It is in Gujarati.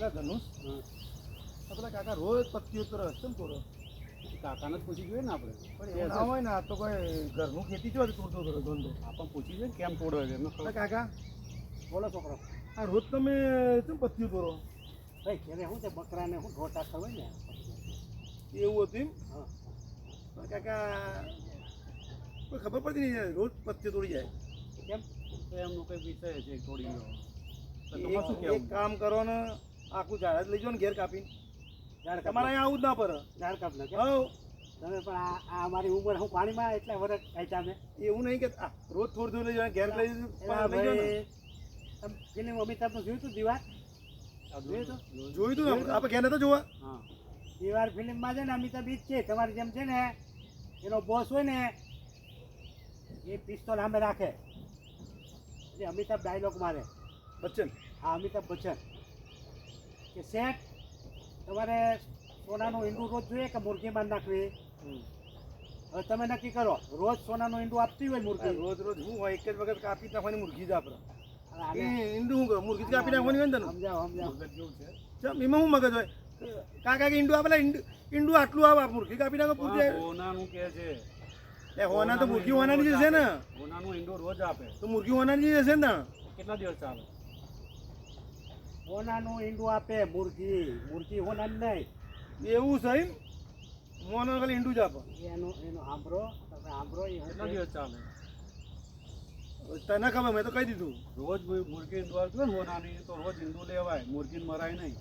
પેલા ધનુષ પેલા કાકા રોજ પત્તી ઉતરે કેમ તોડો કાકાને જ પૂછી જોઈએ ને આપણે પણ એના ના હોય ને આ તો કોઈ ઘરનું ખેતી જો તોડતો કરો ધંધો આપણને પૂછી જોઈએ કેમ તોડો છે એમને કાકા બોલો છોકરો આ રોજ તમે કેમ પત્તીઓ તોડો ભાઈ ઘરે શું છે બકરાને શું ઢોટા ખવાય ને એવું હતું એમ હા કાકા કોઈ ખબર પડતી નહીં રોજ પત્તીઓ તોડી જાય કેમ તો એમનો કઈ વિષય છે તોડી ગયો એક- તમારે શું કહેવું કામ કરો ને આખું ઝાડ. જ લઈ જાઓ ને ઘેર કાપી ઝાડ તમારે અહીંયા આવું જ ના પડે. ઝાડ કાપ નાખે. હવ તમે પણ આ અમારી ઉંમર હું પાણીમાં એટલા વર્ષ કાઢ્યા મેં એવું નહીં કે રોજ થોડું થોડું લઈ જાઓ ઘેર લઈ લઈ જાઓ ને. અમિતાભનું જોયું હતું દીવાર જોયું હતું જોયું તું આપણે? ઘેર નતા જોવા? હા. દીવાર ફિલ્મમાં છે ને અમિતાભ ઈજ છે. તમારી જેમ છે ને એનો બોસ હોય ને એ પિસ્તોલ સામે રાખે. એટલે અમિતાભ ડાયલોગ મારે. બચ્ચન? હા અમિતાભ બચ્ચન. કે શેઠ તમારે સોનાનું ઈંડું રોજ જોઈએ કે મુરગી બાંધ નાખવી? હવે તમે નક્કી કરો રોજ સોનાનું ઈંડું આપતી હોય મુરગી? રોજ રોજ હું હોય એક જ વખત કાપી નાખવાની મુરગી જ આપણે ઈંડું કરું? મુરઘી કાપી નાખવાની હોય ને તને? સમજાવો સમજાવો. ચમ એમાં હું મગજ હોય? કાકા કે ઈંડું આપેલા ઈંડું ઈંડું આટલું આવે આ મુરઘી કાપી નાખો પૂછે સોનાનું કે છે? એ હોના તો મુરગી હોનાની જ છે ને? હોનાનું ઈંડો રોજ આપે. તો મુરગી હોનાની જ હશે ને? કેટલા દિવસ ચાલે? સોનાનું ઈંડું આપે મુરગી મુરગી હોનાની નહીં. એવું છે એમ? મોનો ખાલી ઈંડું જ આપે. એનું એનું આંબરો તમે આંબરો એ કેટલા હું દિવસ ચાલે? તને ખબર મેં તો કહી દીધું. રોજ મુરગી ઈંડું આવતું હોય ને હોનાની તો રોજ ઈંડું લેવાય. મુરગી મરાય નહીં.